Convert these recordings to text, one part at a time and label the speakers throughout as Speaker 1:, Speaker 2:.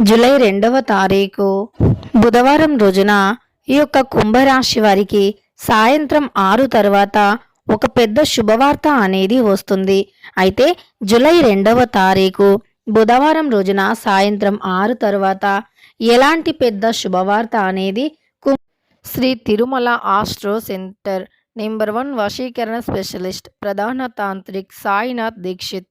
Speaker 1: July రెండవ తారీఖు బుధవారం రోజున ఈ యొక్క కుంభరాశి వారికి సాయంత్రం ఆరు తర్వాత ఒక పెద్ద శుభవార్త అనేది వస్తుంది. అయితే జూలై రెండవ తారీఖు బుధవారం రోజున సాయంత్రం ఆరు తర్వాత ఎలాంటి పెద్ద శుభవార్త అనేది కు- Shri Tirumala astro centre number one వశీకరణ స్పెషలిస్ట్ ప్రధాన తాంత్రిక్ సాయినాథ్ దీక్షిత్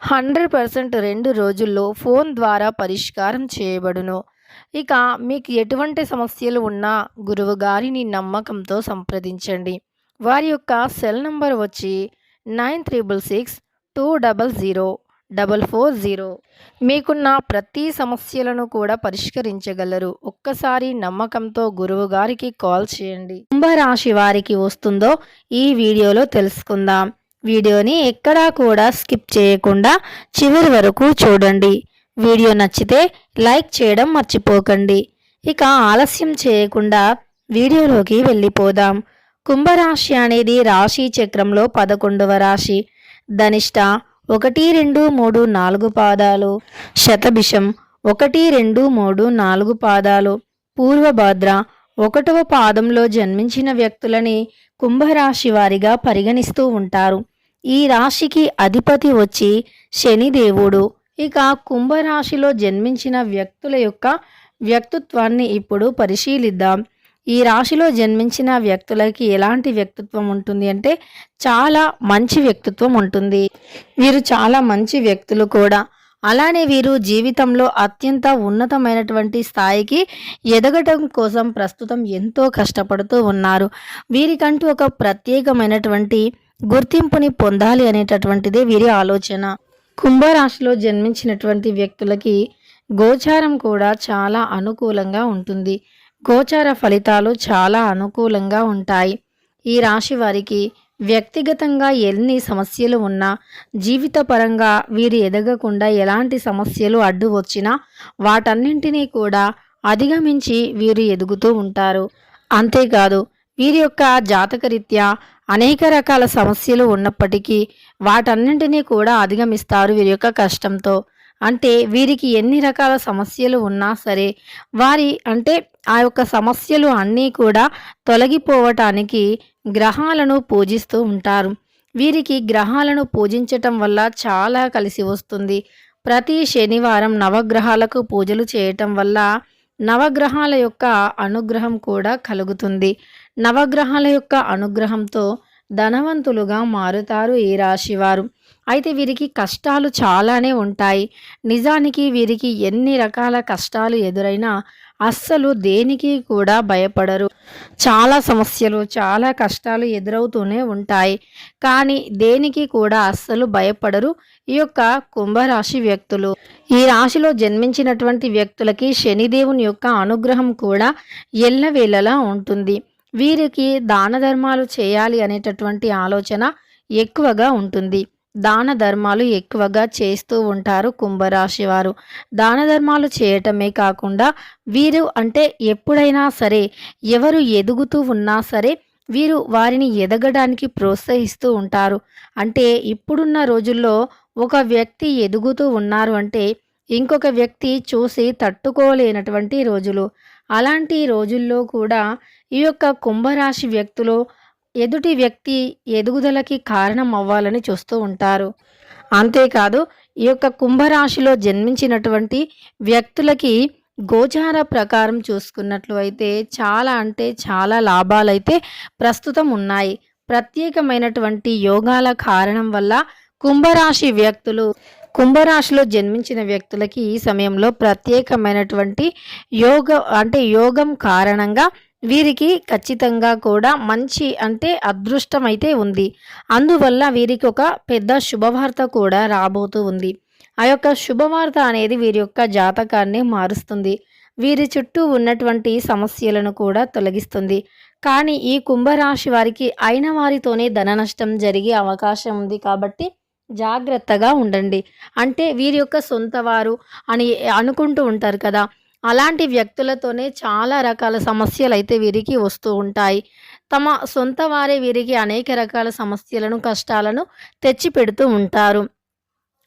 Speaker 1: హండ్రెడ్ పర్సెంట్ రెండు రోజుల్లో ఫోన్ ద్వారా పరిష్కారం చేయబడును. ఇక మీకు ఎటువంటి సమస్యలు ఉన్నా గురువు గారిని నమ్మకంతో సంప్రదించండి. వారి యొక్క సెల్ నంబర్ వచ్చి nine triple six two double zero double four zero. మీకున్న ప్రతి సమస్యలను కూడా పరిష్కరించగలరు. ఒక్కసారి నమ్మకంతో గురువు గారికి కాల్ చేయండి. కుంభరాశి వారికి వస్తుందో ఈ వీడియోలో తెలుసుకుందాం. వీడియోని ఎక్కడా కూడా స్కిప్ చేయకుండా చివరి వరకు చూడండి. వీడియో నచ్చితే లైక్ చేయడం మర్చిపోకండి. ఇక ఆలస్యం చేయకుండా వీడియోలోకి వెళ్ళిపోదాం. కుంభరాశి అనేది రాశి చక్రంలో పదకొండవ రాశి. ధనిష్ట ఒకటి రెండు మూడు నాలుగు పాదాలు. శతభిషం ఒకటి రెండు మూడు నాలుగు పాదాలు. పూర్వభాద్ర ఒకటవ పాదంలో జన్మించిన వ్యక్తులని కుంభరాశి వారిగా పరిగణిస్తూ ఉంటారు. ఈ రాశికి అధిపతి వచ్చి శనిదేవుడు. ఇక కుంభరాశిలో జన్మించిన వ్యక్తుల యొక్క వ్యక్తిత్వాన్ని ఇప్పుడు పరిశీలిద్దాం. ఈ రాశిలో జన్మించిన వ్యక్తులకి ఎలాంటి వ్యక్తిత్వం ఉంటుంది అంటే చాలా మంచి వ్యక్తిత్వం ఉంటుంది. వీరు చాలా మంచి వ్యక్తులు కూడా. అలానే వీరు జీవితంలో అత్యంత ఉన్నతమైనటువంటి స్థాయికి ఎదగటం కోసం ప్రస్తుతం ఎంతో కష్టపడుతూ ఉన్నారు. వీరికంటూ ఒక ప్రత్యేకమైనటువంటి గుర్తింపుని పొందాలి అనేటటువంటిదే వీరి ఆలోచన. కుంభరాశిలో జన్మించినటువంటి వ్యక్తులకి గోచారం కూడా చాలా అనుకూలంగా ఉంటుంది. గోచార ఫలితాలు చాలా అనుకూలంగా ఉంటాయి. ఈ రాశి వారికి వ్యక్తిగతంగా ఎన్ని సమస్యలు ఉన్నా జీవితపరంగా వీరు ఎదగకుండా ఎలాంటి సమస్యలు అడ్డు వచ్చినా వాటన్నింటినీ కూడా అధిగమించి వీరు ఎదుగుతూ ఉంటారు. అంతేకాదు వీరి యొక్క జాతకరీత్యా అనేక రకాల సమస్యలు ఉన్నప్పటికీ వాటన్నింటినీ కూడా అధిగమిస్తారు వీరి యొక్క కష్టంతో. అంటే వీరికి ఎన్ని రకాల సమస్యలు ఉన్నా సరే వారి అంటే ఆ యొక్క సమస్యలు అన్నీ కూడా తొలగిపోవటానికి గ్రహాలను పూజిస్తూ ఉంటారు. వీరికి గ్రహాలను పూజించటం వల్ల చాలా కలిసి వస్తుంది. ప్రతి శనివారం నవగ్రహాలకు పూజలు చేయటం వల్ల నవగ్రహాల యొక్క అనుగ్రహం కూడా కలుగుతుంది. నవగ్రహాల యొక్క అనుగ్రహంతో ధనవంతులుగా మారుతారు ఈ రాశివారు. అయితే వీరికి కష్టాలు చాలానే ఉంటాయి. నిజానికి వీరికి ఎన్ని రకాల కష్టాలు ఎదురైనా అస్సలు దేనికి కూడా భయపడరు. చాలా సమస్యలు చాలా కష్టాలు ఎదురవుతూనే ఉంటాయి. కానీ దేనికి కూడా అస్సలు భయపడరు ఈ యొక్క కుంభరాశి వ్యక్తులు. ఈ రాశిలో జన్మించినటువంటి వ్యక్తులకి శనిదేవుని యొక్క అనుగ్రహం కూడా ఎల్లవేళలా ఉంటుంది. వీరికి దాన ధర్మాలు చేయాలి అనేటటువంటి ఆలోచన ఎక్కువగా ఉంటుంది. దాన ధర్మాలు ఎక్కువగా చేస్తూ ఉంటారు కుంభరాశి వారు. దాన ధర్మాలు చేయటమే కాకుండా వీరు అంటే ఎప్పుడైనా సరే ఎవరు ఎదుగుతూ ఉన్నా సరే వీరు వారిని ఎదగడానికి ప్రోత్సహిస్తూ ఉంటారు. అంటే ఇప్పుడున్న రోజుల్లో ఒక వ్యక్తి ఎదుగుతూ ఉన్నారు అంటే ఇంకొక వ్యక్తి చూసి తట్టుకోలేనటువంటి రోజులు. అలాంటి రోజుల్లో కూడా ఈ యొక్క కుంభరాశి వ్యక్తులు ఎదుటి వ్యక్తి ఎదుగుదలకి కారణం అవ్వాలని చూస్తూ ఉంటారు. అంతేకాదు ఈ యొక్క కుంభరాశిలో జన్మించినటువంటి వ్యక్తులకి గోచార ప్రకారం చూసుకున్నట్లు అయితే చాలా అంటే చాలా లాభాలైతే ప్రస్తుతం ఉన్నాయి. ప్రత్యేకమైనటువంటి యోగాల కారణం వల్ల కుంభరాశి వ్యక్తులు కుంభరాశిలో జన్మించిన వ్యక్తులకి ఈ సమయంలో ప్రత్యేకమైనటువంటి యోగ అంటే యోగం కారణంగా వీరికి ఖచ్చితంగా కూడా మంచి అంటే అదృష్టం అయితే ఉంది. అందువల్ల వీరికి ఒక పెద్ద శుభవార్త కూడా రాబోతూ ఉంది. ఆ యొక్క శుభవార్త అనేది వీరి యొక్క జాతకాన్ని మారుస్తుంది. వీరి చుట్టూ ఉన్నటువంటి సమస్యలను కూడా తొలగిస్తుంది. కానీ ఈ కుంభరాశి వారికి అయిన వారితోనే ధన నష్టం జరిగే అవకాశం ఉంది కాబట్టి జాగ్రత్తగా ఉండండి. అంటే వీరి యొక్క సొంత వారు అని అనుకుంటూ ఉంటారు కదా. అలాంటి వ్యక్తులతోనే చాలా రకాల సమస్యలు అయితే వీరికి వస్తూ ఉంటాయి. తమ సొంత వారే వీరికి అనేక రకాల సమస్యలను కష్టాలను తెచ్చి పెడుతూ ఉంటారు.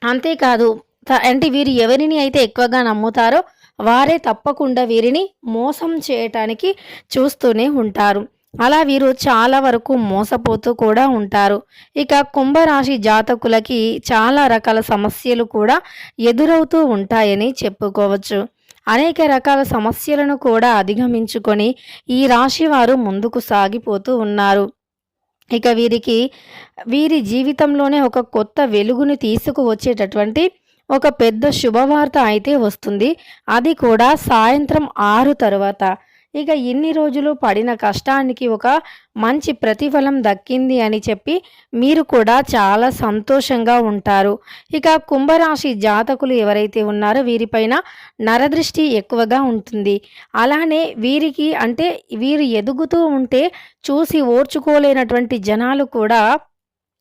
Speaker 1: అంతేకాదు అంటే వీరు ఎవరిని అయితే ఎక్కువగా నమ్ముతారో వారే తప్పకుండా వీరిని మోసం చేయటానికి చూస్తూనే ఉంటారు. అలా వీరు చాలా వరకు మోసపోతూ కూడా ఉంటారు. ఇక కుంభరాశి జాతకులకి చాలా రకాల సమస్యలు కూడా ఎదురవుతూ ఉంటాయని చెప్పుకోవచ్చు. అనేక రకాల సమస్యలను కూడా అధిగమించుకొని ఈ రాశి వారు ముందుకు సాగిపోతూ ఉన్నారు. ఇక వీరికి వీరి జీవితంలోనే ఒక కొత్త వెలుగుని తీసుకువచ్చేటటువంటి ఒక పెద్ద శుభవార్త అయితే వస్తుంది. అది కూడా సాయంత్రం ఆరు తరువాత. ఇక ఇన్ని రోజులు పడిన కష్టానికి ఒక మంచి ప్రతిఫలం దక్కింది అని చెప్పి మీరు కూడా చాలా సంతోషంగా ఉంటారు. ఇక కుంభరాశి జాతకులు ఎవరైతే ఉన్నారో వీరిపైన నరదృష్టి ఎక్కువగా ఉంటుంది. అలానే వీరికి అంటే వీరు ఎదుగుతూ ఉంటే చూసి ఓర్చుకోలేనటువంటి జనాలు కూడా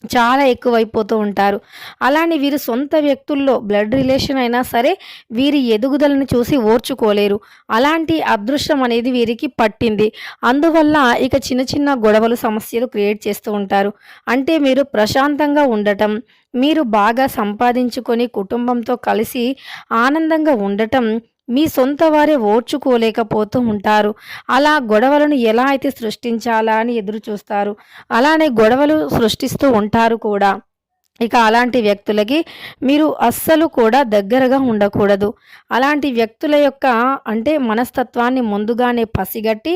Speaker 1: చాలా ఎక్కువైపోతూ ఉంటారు. అలానే వీరు సొంత వ్యక్తుల్లో బ్లడ్ రిలేషన్ అయినా సరే వీరి ఎదుగుదలను చూసి ఓర్చుకోలేరు. అలాంటి అదృష్టం అనేది వీరికి పట్టింది. అందువల్ల ఇక చిన్న చిన్న గొడవలు సమస్యలు క్రియేట్ చేస్తూ ఉంటారు. అంటే మీరు ప్రశాంతంగా ఉండటం మీరు బాగా సంపాదించుకొని కుటుంబంతో కలిసి ఆనందంగా ఉండటం మీ సొంత వారే ఓర్చుకోలేకపోతూ ఉంటారు. అలా గొడవలను ఎలా అయితే సృష్టించాలా అని ఎదురు చూస్తారు అలానే గొడవలు సృష్టిస్తూ ఉంటారు కూడా. ఇక అలాంటి వ్యక్తులకి మీరు అస్సలు కూడా దగ్గరగా ఉండకూడదు. అలాంటి వ్యక్తుల యొక్క అంటే మనస్తత్వాన్ని ముందుగానే పసిగట్టి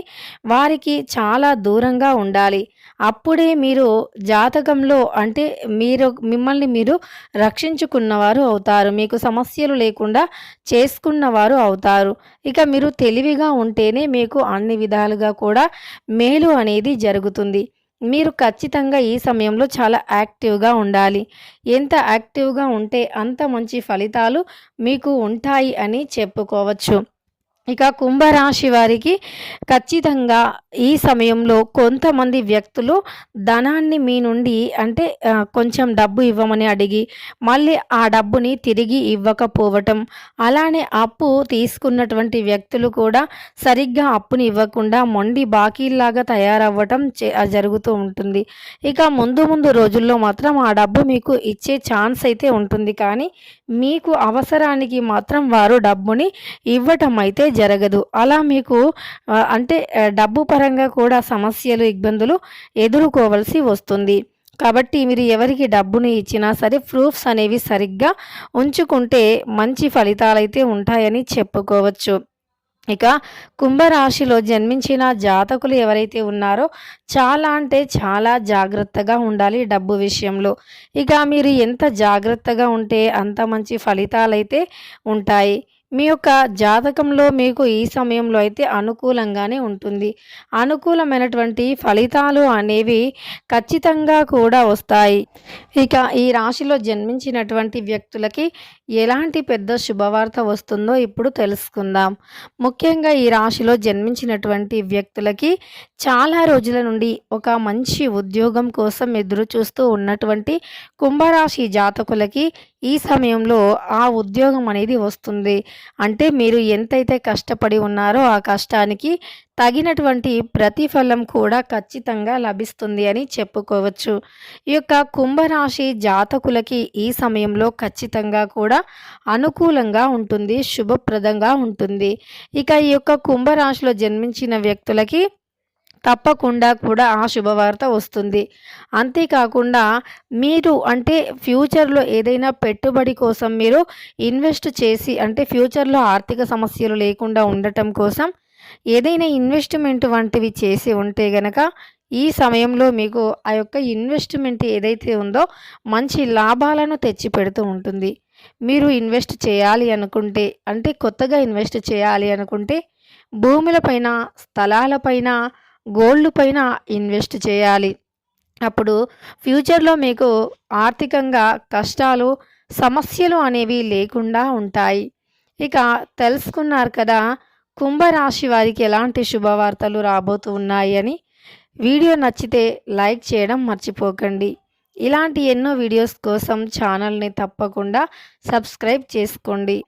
Speaker 1: వారికి చాలా దూరంగా ఉండాలి. అప్పుడే మీరు జాతకంలో అంటే మీరు మిమ్మల్ని మీరు రక్షించుకున్నవారు అవుతారు. మీకు సమస్యలు లేకుండా చేసుకున్నవారు అవుతారు. ఇక మీరు తెలివిగా ఉంటేనే మీకు అన్ని విధాలుగా కూడా మేలు అనేది జరుగుతుంది. మీరు ఖచ్చితంగా ఈ సమయంలో చాలా యాక్టివ్గా ఉండాలి. ఎంత యాక్టివ్గా ఉంటే అంత మంచి ఫలితాలు మీకు ఉంటాయి అని చెప్పుకోవచ్చు. ఇక కుంభరాశి వారికి ఖచ్చితంగా ఈ సమయంలో కొంతమంది వ్యక్తులు ధనాన్ని మీ నుండి అంటే కొంచెం డబ్బు ఇవ్వమని అడిగి మళ్ళీ ఆ డబ్బుని తిరిగి ఇవ్వకపోవటం అలానే అప్పు తీసుకున్నటువంటి వ్యక్తులు కూడా సరిగ్గా అప్పుని ఇవ్వకుండా మొండి బాకీల్లాగా తయారవ్వటం జరుగుతూ ఉంటుంది. ఇక ముందు ముందు రోజుల్లో మాత్రం ఆ డబ్బు మీకు ఇచ్చే ఛాన్స్ అయితే ఉంటుంది. కానీ మీకు అవసరానికి మాత్రం వారు డబ్బుని ఇవ్వటం అయితే జరగదు. అలా మీకు అంటే డబ్బు పరంగా కూడా సమస్యలు ఇబ్బందులు ఎదుర్కోవలసి వస్తుంది. కాబట్టి మీరు ఎవరికి డబ్బుని ఇచ్చినా సరే ప్రూఫ్స్ అనేవి సరిగ్గా ఉంచుకుంటే మంచి ఫలితాలైతే ఉంటాయని చెప్పుకోవచ్చు. ఇక కుంభరాశిలో జన్మించిన జాతకులు ఎవరైతే ఉన్నారో చాలా అంటే చాలా జాగ్రత్తగా ఉండాలి డబ్బు విషయంలో. ఇక మీరు ఎంత జాగ్రత్తగా ఉంటే అంత మంచి ఫలితాలైతే ఉంటాయి. మీ యొక్క జాతకంలో మీకు ఈ సమయంలో అయితే అనుకూలంగానే ఉంటుంది. అనుకూలమైనటువంటి ఫలితాలు అనేవి ఖచ్చితంగా కూడా వస్తాయి. ఇక ఈ రాశిలో జన్మించినటువంటి వ్యక్తులకి ఎలాంటి పెద్ద శుభవార్త వస్తుందో ఇప్పుడు తెలుసుకుందాం. ముఖ్యంగా ఈ రాశిలో జన్మించినటువంటి వ్యక్తులకి చాలా రోజుల నుండి ఒక మంచి ఉద్యోగం కోసం ఎదురు చూస్తూ ఉన్నటువంటి కుంభరాశి జాతకులకి ఈ సమయంలో ఆ ఉద్యోగం అనేది వస్తుంది. అంటే మీరు ఎంతైతే కష్టపడి ఉన్నారో ఆ కష్టానికి తగినటువంటి ప్రతిఫలం కూడా ఖచ్చితంగా లభిస్తుంది అని చెప్పుకోవచ్చు. ఈ యొక్క కుంభరాశి జాతకులకి ఈ సమయంలో ఖచ్చితంగా కూడా అనుకూలంగా ఉంటుంది శుభప్రదంగా ఉంటుంది. ఇక ఈ యొక్క కుంభరాశిలో జన్మించిన వ్యక్తులకి తప్పకుండా కూడా ఆ శుభవార్త వస్తుంది. అంతేకాకుండా మీరు అంటే ఫ్యూచర్లో ఏదైనా పెట్టుబడి కోసం మీరు ఇన్వెస్ట్ చేసి అంటే ఫ్యూచర్లో ఆర్థిక సమస్యలు లేకుండా ఉండటం కోసం ఏదైనా ఇన్వెస్ట్మెంట్ వంటివి చేసి ఉంటే గనక ఈ సమయంలో మీకు ఆ యొక్క ఇన్వెస్ట్మెంట్ ఏదైతే ఉందో మంచి లాభాలను తెచ్చి పెడుతూ ఉంటుంది. మీరు ఇన్వెస్ట్ చేయాలి అనుకుంటే అంటే కొత్తగా ఇన్వెస్ట్ చేయాలి అనుకుంటే భూములపైన స్థలాలపైన గోల్డ్ పైన ఇన్వెస్ట్ చేయాలి. అప్పుడు ఫ్యూచర్లో మీకు ఆర్థికంగా కష్టాలు సమస్యలు అనేవి లేకుండా ఉంటాయి. ఇక తెలుసుకున్నారు కదా కుంభరాశి వారికి ఎలాంటి శుభవార్తలు రాబోతూ ఉన్నాయని వీడియో నచ్చితే లైక్ చేయడం మర్చిపోకండి. ఇలాంటి ఎన్నో వీడియోస్ కోసం ఛానల్ని తప్పకుండా సబ్స్క్రైబ్ చేసుకోండి.